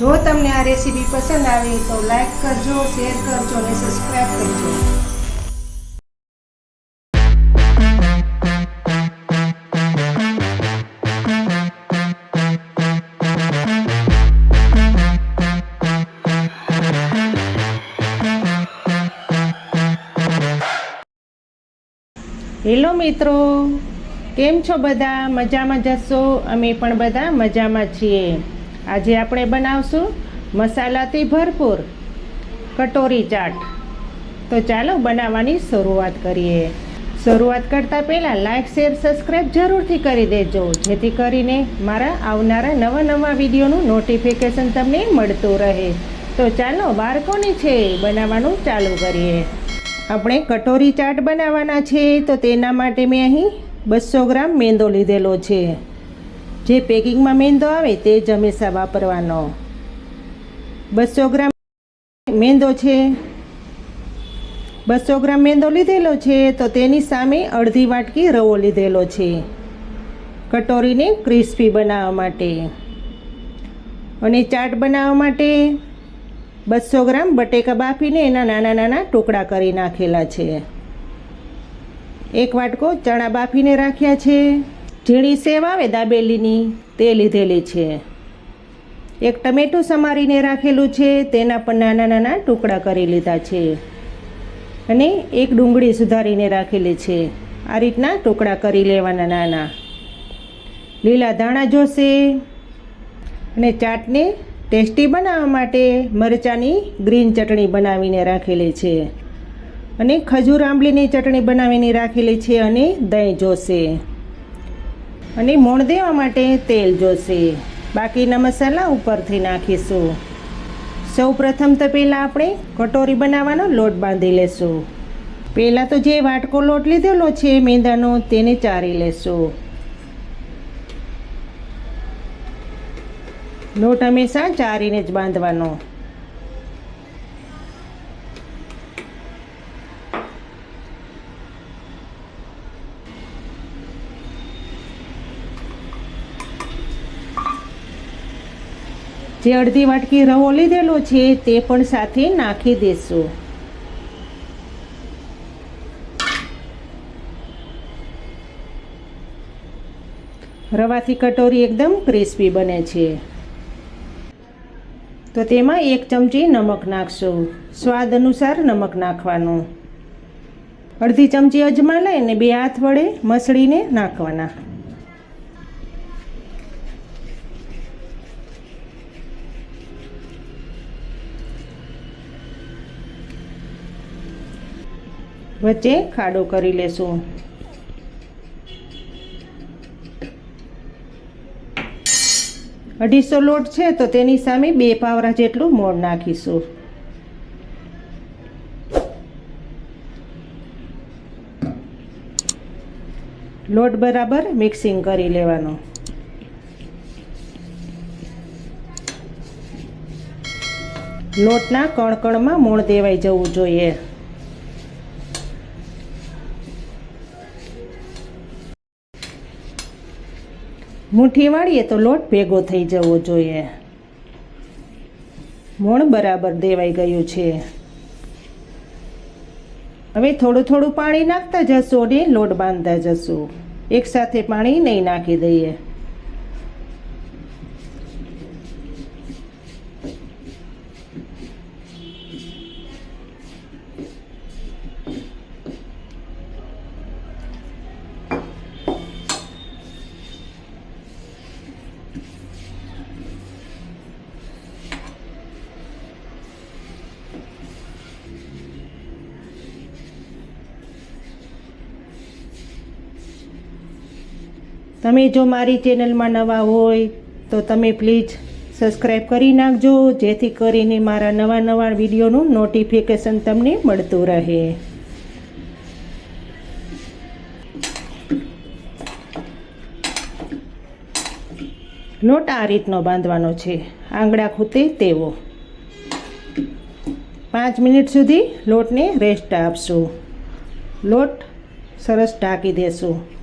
જો તમને આ રેસીપી પસંદ આવી તો લાઈક કરજો, શેર કરજો અને સબસ્ક્રાઈબ કરજો. હેલો મિત્રો, કેમ છો બધા? મજામાં જશો અમે પણ બધા મજામાં છીએ. આજે આપણે બનાવશું મસાલાથી ભરપૂર કટોરી ચાટ. તો ચાલો બનાવવાની શરૂઆત કરીએ. શરૂઆત કરતાં પહેલાં લાઇક શેર સબસ્ક્રાઈબ જરૂરથી કરી દેજો, જેથી કરીને મારા આવનારા નવા નવા વિડીયોનું નોટિફિકેશન તમને મળતું રહે. તો ચાલો બાળકોની છે બનાવવાનું ચાલુ કરીએ. આપણે કટોરી ચાટ બનાવવાના છે, તો તેના માટે મેં અહીં બસો ગ્રામ મેંદો લીધેલો છે. જે પેકિંગમાં મેંદો આવે તે જ હંમેશા વાપરવાનો. બસો ગ્રામ મેંદો છે. બસો ગ્રામ મેંદો લીધેલો છે તો તેની સામે અડધી વાટકી રવો લીધેલો છે. કટોરીને ક્રિસ્પી બનાવવા માટે. અને ચાટ બનાવવા માટે બસો ગ્રામ બટેકા બાફીને એના નાના નાના ટુકડા કરી નાખેલા છે. એક વાટકો ચણા બાફીને રાખ્યા છે. ઝીણી સેવ આવે દાબેલીની, તે લીધેલી છે. એક ટમેટું સમારીને રાખેલું છે, તેના પર નાના નાના ટુકડા કરી લીધા છે અને એક ડુંગળી સુધારીને રાખેલી છે. આ રીતના ટુકડા કરી લેવાના નાના. લીલા ધાણા જોશે અને ચાટને ટેસ્ટી બનાવવા માટે મરચાંની ગ્રીન ચટણી બનાવીને રાખેલી છે અને ખજૂર આંબલીની ચટણી બનાવીને રાખેલી છે અને દહીં જોશે. અને મોણ દેવા માટે તેલ જોશે. બાકીના મસાલા ઉપરથી નાખીશું. સૌ પ્રથમ તો પહેલાં આપણે કટોરી બનાવવાનો લોટ બાંધી લેશું. પહેલાં તો જે વાટકો લોટ લીધેલો છે, મેંદાનો તેને ચારી લેશું. લોટ હંમેશા ચારીને જ બાંધવાનો. જે અડધી વાટકી રવો લીધેલો છે તે પણ સાથે નાખી દેશું. રવાથી કટોરી એકદમ ક્રિસ્પી બને છે. તો તેમાં એક ચમચી નમક નાખશું. સ્વાદ અનુસાર નમક નાખવાનું. અડધી ચમચી અજમા લઈને બે હાથ વડે મસળીને નાખવાના. વચ્ચે ખાડો કરી લેશું. અઢીસો લોટ છે તો તેની સામે બે પાવરા જેટલું મોણ નાખીશું. લોટ બરાબર મિક્સિંગ કરી લેવાનો. લોટના કણકણમાં મોણ દેવાઈ જવું જોઈએ. મુઠ્ઠી વાળીએ તો લોટ ભેગો થઈ જવો જોઈએ. મોણ બરાબર દેવાઈ ગયું છે. હવે થોડું થોડું પાણી નાખતા જશું અને લોટ બાંધતા જશું. એકસાથે પાણી નહીં નાખી દઈએ. તમે જો મારી ચેનલમાં નવા હોય, તો તમે પ્લીઝ સબસ્ક્રાઈબ કરી નાખજો, જેથી કરીને મારા નવા નવા વિડીયોનું નોટિફિકેશન તમને મળતું રહે. લોટ આ રીતનો બાંધવાનો છે. આંગળા ખૂતે તેવો. પાંચ મિનિટ સુધી લોટને રેસ્ટ આપશું. લોટ સરસ ઢાંકી દેશું.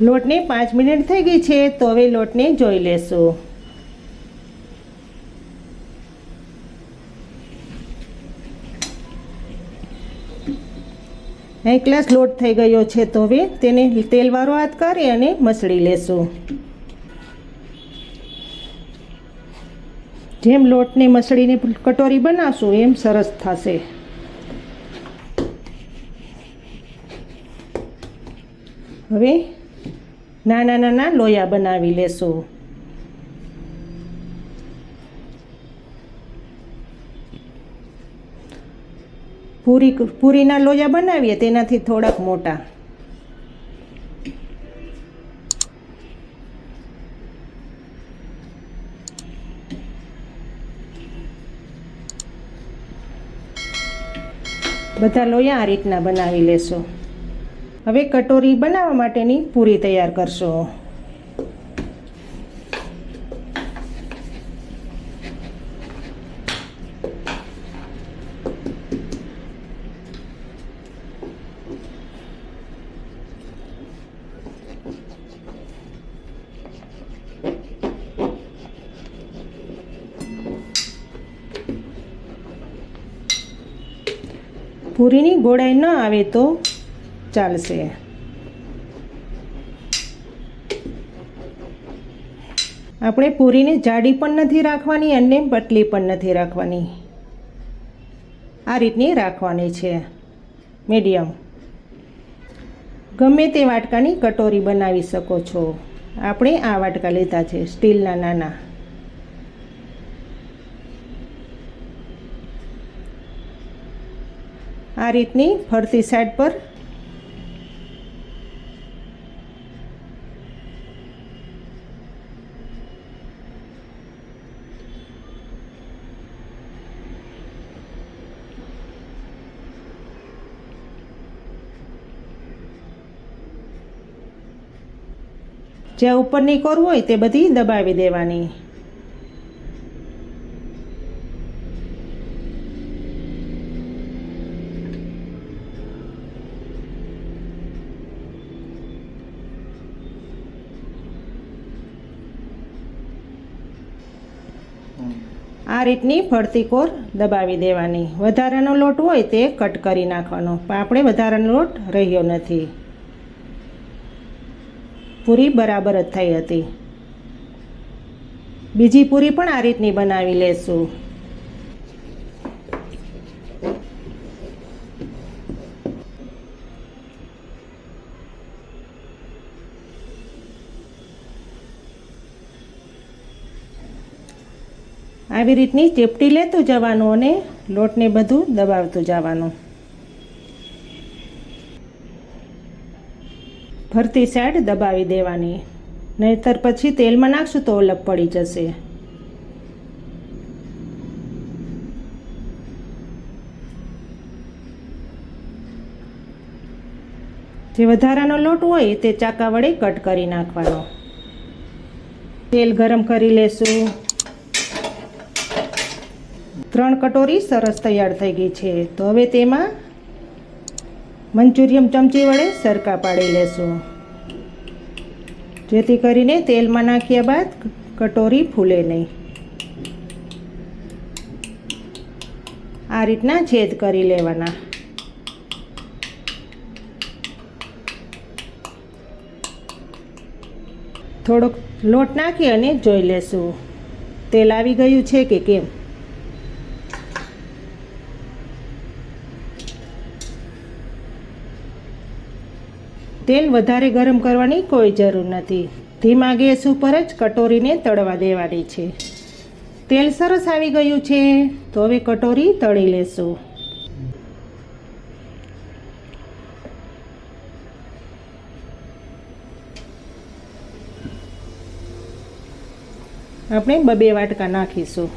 લોટને પાંચ મિનિટ થઈ ગઈ છે, તો હવે લોટને જોઈ લેશું. એક ગ્લાસ લોટ થઈ ગયો છે, તો હવે તેને તેલવાળો હાથ કરી અને મસળી લેશું. જેમ લોટને મસળીને કટોરી બનાવશું એમ સરસ થશે. હવે નાના નાના લોયા બનાવી લેશું. પૂરી પૂરીના લોયા બનાવીએ તેનાથી થોડાક મોટા. બધા લોયા આ રીતના બનાવી લેશો. હવે કટોરી બનાવવા માટેની પૂરી તૈયાર કરશો. પૂરીની ગોળાઈ ન આવે તો ચાલશે આપણે પૂરીને જાડી પણ નથી રાખવાની અને પતલી પણ નથી રાખવાની. આ રીતની રાખવાની છે. મીડિયમ. ગમે તે વાટકાની કટોરી બનાવી શકો છો. આપણે આ વાટકા લીધા છે, સ્ટીલના નાના. આ રીતની ફરતી સાઈડ પર જ્યાં ઉપરની કોર હોય તે બધી દબાવી દેવાની. આ રીતની ફરતી કોર દબાવી દેવાની. વધારાનો લોટ હોય તે કટ કરી નાખવાનો. પણ આપણે વધારાનો લોટ રહ્યો નથી. પૂરી બરાબર જ થઈ હતી. બીજી પૂરી પણ આ રીતની બનાવી લેશું. આવી રીતની ચેપટી લેતું જવાનું અને લોટને બધું દબાવતું જવાનું. ફરતી સાઈડ દબાવી દેવાની. નહીતર પછી તેલમાં નાખશું તો અલગ પડી જશે. જે વધારાનો લોટ હોય તે ચાકા વડે કટ કરી નાખવાનો. તેલ ગરમ કરી લેશું. ત્રણ કટોરી સરસ તૈયાર થઈ ગઈ છે. તો હવે તેમાં મંચુરિયમ ચમચી વડે સરકા પાડી લેશું. જેથી કરીને તેલમાં નાખ્યા બાદ કટોરી ફૂલે નહીં. આ રીતના છેદ કરી લેવાના. થોડોક લોટ નાખી અને જોઈ લેશું. તેલ આવી ગયું છે કે કેમ? તેલ વધારે ગરમ કરવાની કોઈ જરૂર નથી. ધીમા ગેસ ઉપર જ કટોરીને તળવા દેવાની છે. તેલ સરસ આવી ગયું છે, તો હવે કટોરી તળી લેશું. આપણે બબે વાટકા નાખીશું.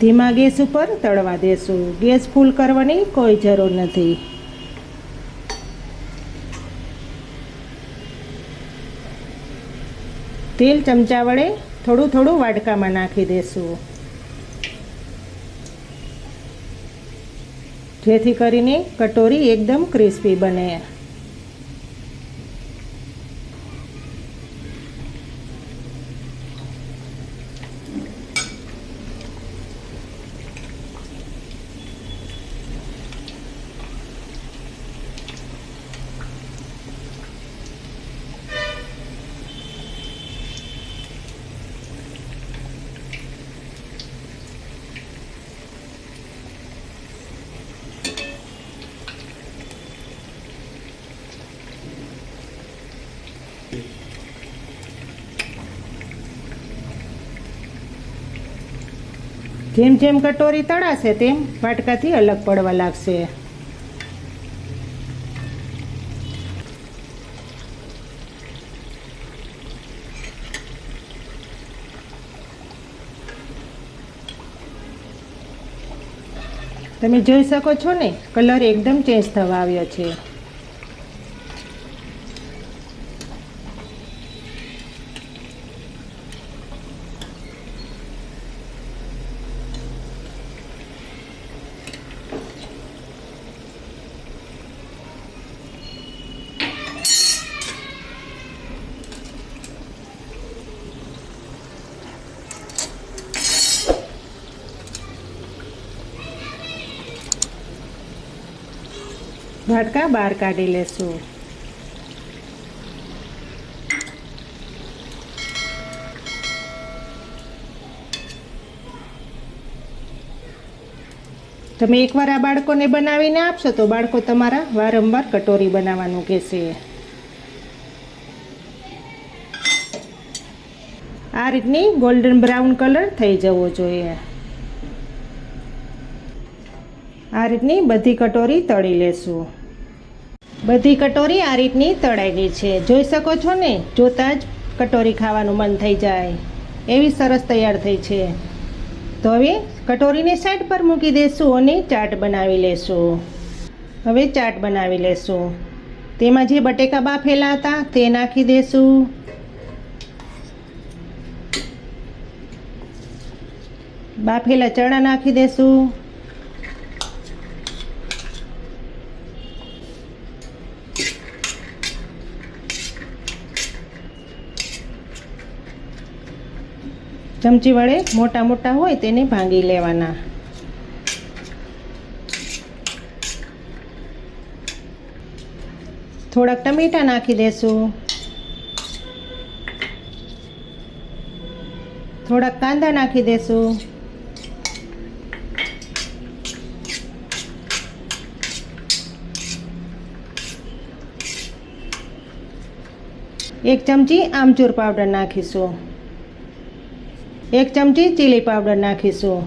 ધીમા ગેસ ઉપર તળવા દેશું. ગેસ ફૂલ કરવાની કોઈ જરૂર નથી. તેલ ચમચા વડે થોડું થોડું વાડકામાં નાખી દેશું. જેથી કરીને કટોરી એકદમ ક્રિસ્પી બને. જેમ જેમ કટોરી તળાશે, તેમ વાટકાથી અલગ પડવા લાગશે. તમે જોઈ શકો છો ને, કલર એકદમ ચેન્જ થવા આવ્યો છે. વાટકા બહાર કાઢી લેશું. તમે એકવાર આ બાળકોને બનાવીને આપશો તો બાળકો તમારા વારંવાર કટોરી બનાવવાનું કહેશે. આ રીતની ગોલ્ડન બ્રાઉન કલર થઈ જવો જોઈએ. આ રીતની બધી કટોરી તળી લેશું. બધી કટોરી આ રીતની તળાયેલી છે. જોઈ શકો છો ને, જોતાં જ કટોરી ખાવાનું મન થઈ જાય. એવી સરસ તૈયાર થઈ છે. તો હવે કટોરીને સાઈડ પર મૂકી દઈશું અને ચાટ બનાવી લેશું. હવે ચાટ બનાવી લેશું. તેમાં જે બટેકા બાફેલા હતા તે નાખી દઈશું બાફેલા ચણા નાખી દઈશું ચમચી વડે મોટા મોટા હોય તેને ભાંગી લેવાના. થોડાક ટમેટા નાખી દેશું. થોડાક કાંદા નાખી દેશું. એક ચમચી આમચૂર પાવડર નાખીશું. એક ચમચી ચીલી પાવડર નાખીશું.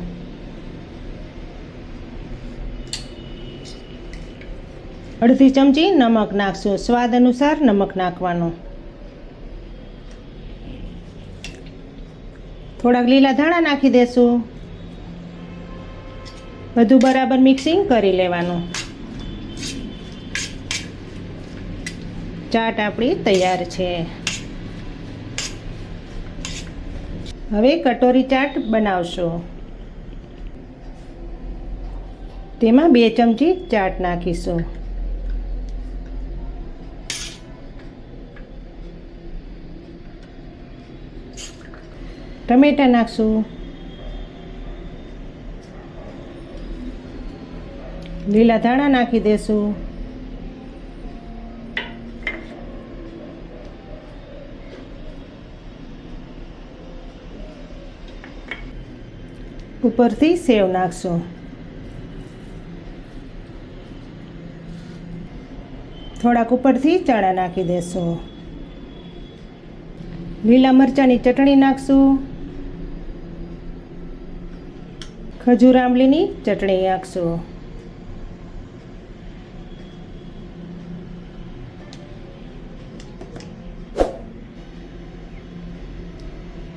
અડધી ચમચી નમક નાખશું. સ્વાદ અનુસાર નમક નાખવાનું. થોડાક લીલા ધાણા નાખી દેશું. બધું બરાબર મિક્સિંગ કરી લેવાનું. ચાટ આપણી તૈયાર છે. હવે કટોરી ચાટ બનાવશો. તેમાં બે ચમચી ચાટ નાખીશું. ટમેટા નાખશું. લીલા ધાણા નાખી દેશું. ઉપરથી સેવ નાખશું. થોડાક ઉપરથી ચણા નાખી દેશું. લીલા મરચાંની ચટણી નાખશું. ખજૂર આંબલીની ચટણી નાખશું.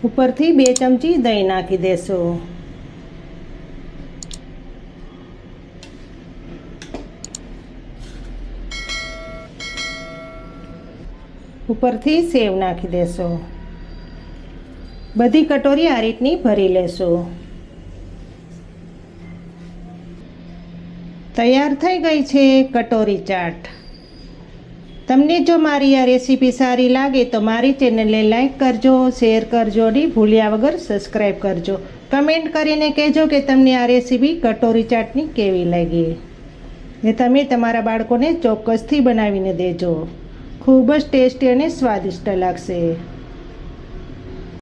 ઉપરથી બે ચમચી દહીં નાખી દેશું. ઉપરથી સેવ નાખી દેશો. બધી કટોરી આ રીતની ભરી લેશો. તૈયાર થઈ ગઈ છે કટોરી ચાટ. તમને જો મારી આ રેસીપી સારી લાગે તો મારી ચેનલને લાઇક કરજો, શેર કરજો અને ભૂલ્યા વગર સબસ્ક્રાઈબ કરજો. કમેન્ટ કરીને કહેજો કે તમને આ રેસીપી કટોરી ચાટની કેવી લાગી. ને તમે તમારા બાળકોને ચોક્કસથી બનાવીને દેજો. ખૂબ જ ટેસ્ટી અને સ્વાદિષ્ટ લાગશે.